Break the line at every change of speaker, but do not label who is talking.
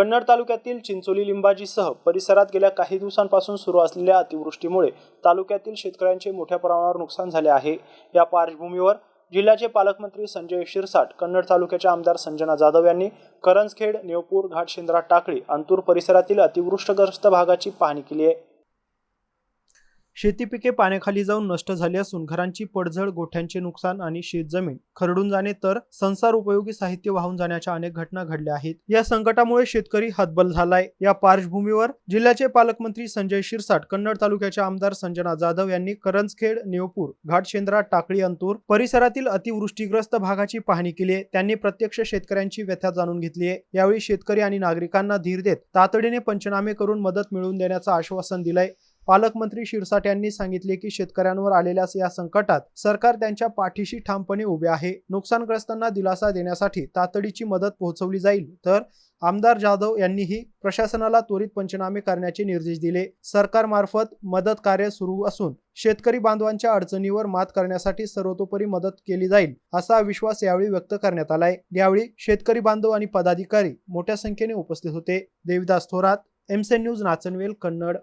कन्नड तालुक्यातील चिंचोली लिंबाजीसह परिसरात गेल्या काही दिवसांपासून सुरू असलेल्या अतिवृष्टीमुळे तालुक्यातील शेतकऱ्यांचे मोठ्या प्रमाणावर नुकसान झाले आहे. या पार्श्वभूमीवर जिल्ह्याचे पालकमंत्री संजय शिरसाट कन्नड तालुक्याच्या आमदार संजना जाधव यांनी करंजखेड नेवपूर घाटशिंद्रा टाकळी अंतूर परिसरातील अतिवृष्टग्रस्त भागाची पाहणी केली आहे. शेती पिके पाण्याखाली जाऊन नष्ट झाली असून घरांची पडझड गोठ्यांचे नुकसान आणि शेतजमीन खरडून जाणे तर संसार उपयोगी साहित्य वाहून जाण्याच्या अनेक घटना घडल्या आहेत. या संकटामुळे शेतकरी हतबल झालाय. या पार्श्वभूमीवर जिल्ह्याचे पालकमंत्री संजय शिरसाट कन्नड तालुक्याच्या आमदार संजना जाधव यांनी करंजखेड नेवपूर घाटशेंद्रा टाकळी अंतूर परिसरातील अतिवृष्टीग्रस्त भागाची पाहणी केली आहे. त्यांनी प्रत्यक्ष शेतकऱ्यांची व्यथा जाणून घेतली आहे. यावेळी शेतकरी आणि नागरिकांना धीर देत तातडीने पंचनामे करून मदत मिळवून देण्याचं आश्वासन दिलंय. पालकमंत्री शिरसाट यांनी सांगितले की शेतकऱ्यांवर आलेल्या या संकटात सरकार त्यांच्या पाठीशी ठामपणे उभे आहे. नुकसानग्रस्तांना दिलासा देण्यासाठी तातडीची मदत पोहोचवली जाईल. तर आमदार जाधव यांनीही प्रशासनाला त्वरित पंचनामे करण्याचे निर्देश दिले. सरकारमार्फत मदत कार्य सुरू असून शेतकरी बांधवांच्या अडचणीवर मात करण्यासाठी सर्वतोपरी मदत केली जाईल असा विश्वास यावेळी व्यक्त करण्यात आलाय. यावेळी शेतकरी बांधव आणि पदाधिकारी मोठ्या संख्येने उपस्थित होते. देविदास थोरात एमसेन न्यूज नाचनवेल कन्नड.